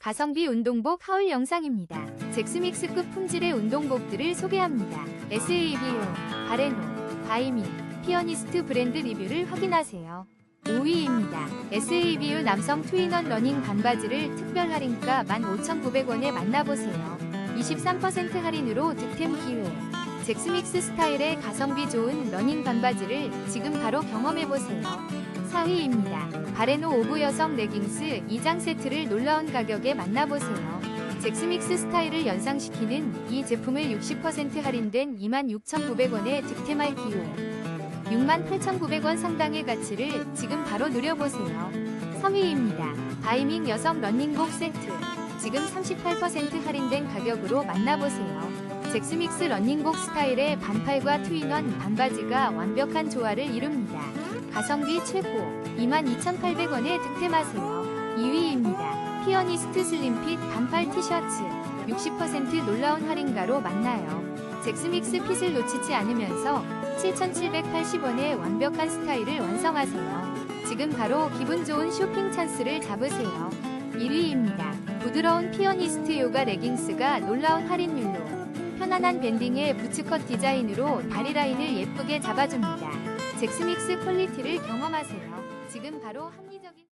가성비 운동복 하울 영상입니다. 잭스믹스급 품질의 운동복들을 소개합니다. SABO, 바레노, 바이민, 피어니스트 브랜드 리뷰를 확인하세요. 5위입니다. SABU 남성 트윈원 러닝 반바지를 특별 할인가 15,900원에 만나보세요. 23% 할인으로 득템 기회. 잭스믹스 스타일의 가성비 좋은 러닝 반바지를 지금 바로 경험해보세요. 4위입니다. 바레노 오브 여성 레깅스 2장 세트를 놀라운 가격에 만나보세요. 잭스믹스 스타일을 연상시키는 이 제품을 60% 할인된 26,900원에 득템할 기회. 68,900원 상당의 가치를 지금 바로 누려보세요. 3위입니다. 바이밍 여성 런닝복 세트. 지금 38% 할인된 가격으로 만나보세요. 잭스믹스 런닝복 스타일의 반팔과 트윈원 반바지가 완벽한 조화를 이룹니다. 가성비 최고 22,800원에 득템하세요. 2위입니다. 피어니스트 슬림핏 반팔 티셔츠 60% 놀라운 할인가로 만나요. 잭스믹스 핏을 놓치지 않으면서 7,780원의 완벽한 스타일을 완성하세요. 지금 바로 기분 좋은 쇼핑 찬스를 잡으세요. 1위입니다. 부드러운 피어니스트 요가 레깅스가 놀라운 할인율로 편안한 밴딩의 부츠컷 디자인으로 다리 라인을 예쁘게 잡아줍니다. 잭스믹스 퀄리티를 경험하세요. 지금 바로 합리적인